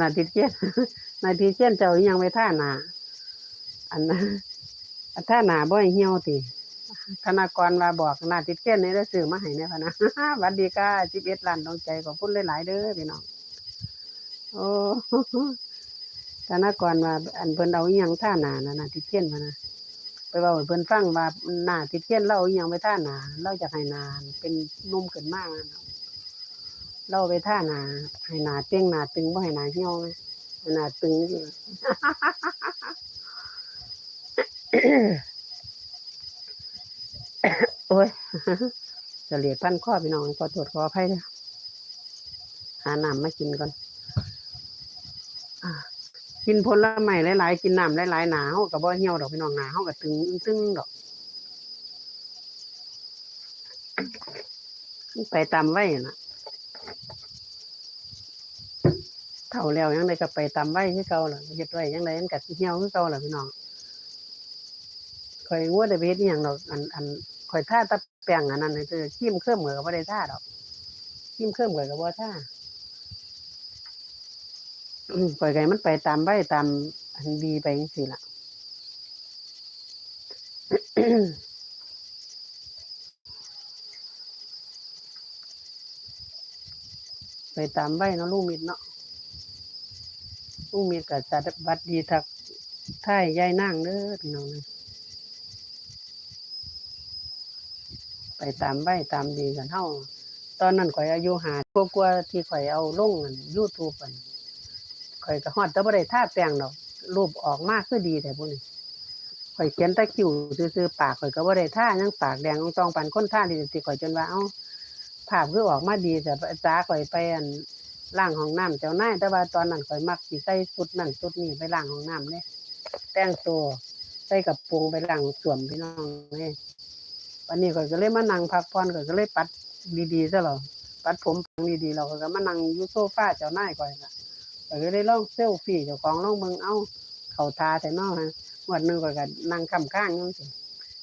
นาทิเจียนนาทิเจียนเจ้าอิหยังไปท่าหนาอันนั้นท่าหนาบ่ให้เหี่ยวติธนากรว่าบอกนาทิเจียนนี่ได้ซื้อมาให้เนี่ยพะนะวัดดีค่ะ11ล้านดวงใจขอบคุณหลายๆเด้อพี่น้องโอ้ธนากรว่าอันเพิ่นเอาอิหยังท่าหนานะนาทิเจียนพะนะไปเว้าเพิ่นฟังว่าหน้าทิเจียนเราเอาอิหยังไปท่าหนาเราจะให้หนานเป็นนุ่มขึ้นมากนะ เราไปท่าหนาให้หนาเต้งหนาตึงบ่ให้หนาเหี่ยวไหมหนาตึงสิโอ้ยเสลียดพันข้อพี่น้องขอตรวจขออภัยเด้หาน้ำมากินก่อนกินผลไม้หลายๆกินน้ำหลายๆหนาเฮาก็บ่เหี่ยวดอกพี่น้องหนาเฮาก็ตึงตึงดอกไปตามไว้น่ะ เท่าแล้วยังไดก็ไปตามไว้คือเก่าล่ะเฮ็ดไว้ยังไดมันก็สิเหี่ยวคือเก่าล่ะพี่น้องข่อยงัวได้ไปเฮ็ดอีหยังดอกอันอันข่อยท่าตะแป้งอันนั้นคือครีมเครื่องเหมือก็บ่ได้ท่าดอกครีมเครื่องเหมือก็บ่ท่าอืมข่อยก็ให้มันไปตามไว้ตามอันดีไปจังซี่ล่ะไปตามไว้เนาะลูกมิดเนาะ ลุงมีก็จัดบัดดีทักท่ายยายนั่งเด้อพี่น้องไปตามใบตามดีกันเท่าตอนนั้นข่อยอายุหากลัวๆที่ข่อยเอาลงยูทูบอันข่อยก็ฮอดแต่บ่ได้ท่าแปลงดอกรูปออกมาคือดีแต่พวกนี้ข่อยเขียนตะคิวซื่อๆปากข่อยก็บ่ได้ท่ายังปากแดงต้องจองปันคนท่าดีสิข่อยจนว่าเอ้าภาพคือออกมาดีแต่จ้าข่อยไปอัน ล้างห้องน้ำเจ้านายแต่ว่าตอนนั้นข่อยมักสิใส่ชุดนั่นชุดนี้ไปล้างห้องน้ำเนี่ยแต่งตัวใส่กับปรุงไปล้างสวมพี่น้องเนี่ยวันนี้ข่อยก็เลยมานั่งพักผ่อนข่อยก็เลยปัดดีๆซะหรอปัดผมดีๆเราก็มานั่งอยู่โซฟาเจ้านายข่อยละข่อยก็เลยลองเซลฟี่เจ้าของลองเบิ่งเอ้าเข่าทาแต่นอกฮะวันหนึงข่อยก็นั่งค้ำข้างอยู่สิ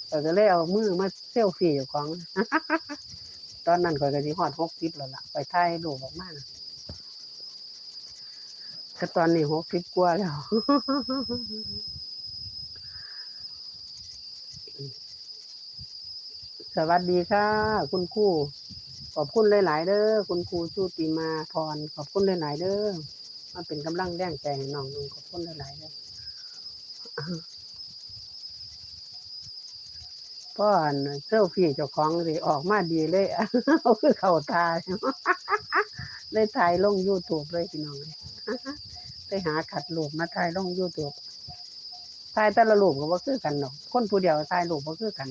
ข่อยก็เลยเอามือมาเซลฟี่เจ้าของตอนนั้นข่อยก็สิฮอด60แล้วล่ะไปถ่ายรูปออกมานะ ก็ตอนนี้หกสิบกว่าแล้วสวัสดีค่ะ คุณครูขอบคุณหลาย ๆ เด้อคุณครูชูติมาพร ขอบคุณหลาย ๆ เด้อมาเป็นกำลังแรงใจให้น้องนุ่งขอบคุณหลาย ๆ เด้อพ่อนเซลฟี่เจ้าของสิออกมาดีเลยเอาคือเข่าตาเลยถ่ายลง YouTube เลยพี่น้องเลย ไปหาขัดรูปมาถ่ายลง YouTube ถ่ายแต่ละรูปก็บ่คือกันดอก คนผู้เดียวถ่ายรูปบ่คือกัน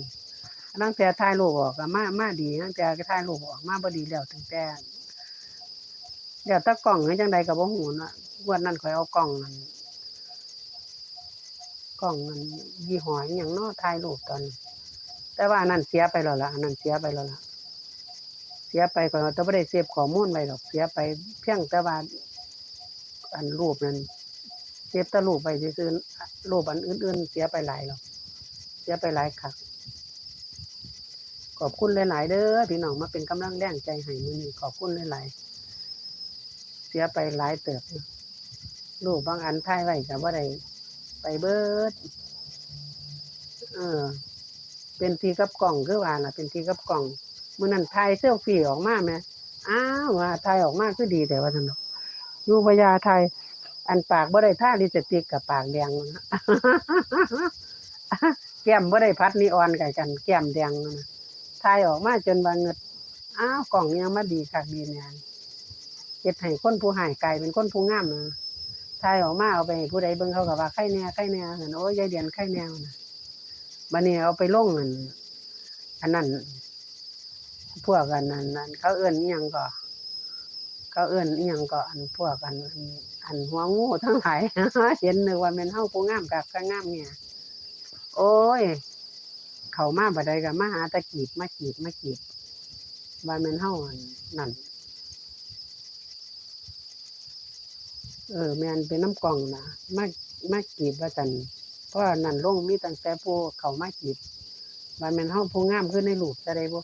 ตั้งแต่ถ่ายรูปออกก็มามาดีตั้งแต่ก็ถ่ายรูปออกมาบ่ดีแล้วตั้งแต่เดี๋ยวตากล้องให้จังใดก็บ่ฮู้เนะวันนั้นข่อยเอากล้องนั่นกล้องนั่นยี่ห้ออิหยังนาะถ่ายรูปตอนนั้นแต่ว่าอันนั้นเสียไปแล้วล่ะอันนั้นเสียไปแล้วล่ะเสียไปก่อนแต่ไม่ได้เซฟข้อมูลไว้หรอกเสียไปเพียงแต่ว่า อันรูปนั้นเซฟแต่รูปไปซื่อรูปอันอื่นๆ เสียไปหลายหรอกเสียไปหลายคักขอบคุณหลายๆเด้อพี่น้องมาเป็นกำลังแรงใจให้มือนี้ขอบคุณหลายๆเสียไปหลายเติบรูปบางอันถ่ายไว้ก็บ่ได้ไปเบิดเออ เป็นทีกับกล่องคือว่าล่ะ เป็นทีกับกล่องมื่อนั้นถ่ายเซลฟี่ออกมาแหมอ้าวว่าถ่ายออกมาคือดีแต่ว่าท่านดอก อยู่พญาไทย อันปากบ่ได้ท่าลิสติกกับปากแดงนะแก้มบ่ได้พัดนีออนกันกัน แก้มแดงนะถ่ายออกมาจนว่าเงิดอ้าวกล่องยังมาดีคักดีแน่เฮ็ดให้คนผู้หายไกลายเป็นคนผู้งามนะถ่ายออกมาเอาไปผู้ใดเบิ่งเขาก็ว่าไข่แน่ไข่แน่เห็นโอ้ยยายเดียนไข่แน่นะบัดนี้เอาไปลงอันอันนั้นพวกอันนั้นอันเขาเอื้อนยังก็เขาเอื้อนอิหยังก็อันพวกอันอันหัวงูทั้งหลายเห็นนึกว่าแมันเฮาผู้งามกับก็งามเนี่ย โอ้ย เขามาบ่ได้ก็มาหาตะกีบมากีบมากีบว่าแมันเฮาอันนั่นเออแมนเป็นน้ำกล่องนะมามากีบว่าจันเพราะนั่นลงมีตั้งแต่ผู้เขามากีบว่าแมันเฮาผู้งามขึ้นในรูปจะได้บ่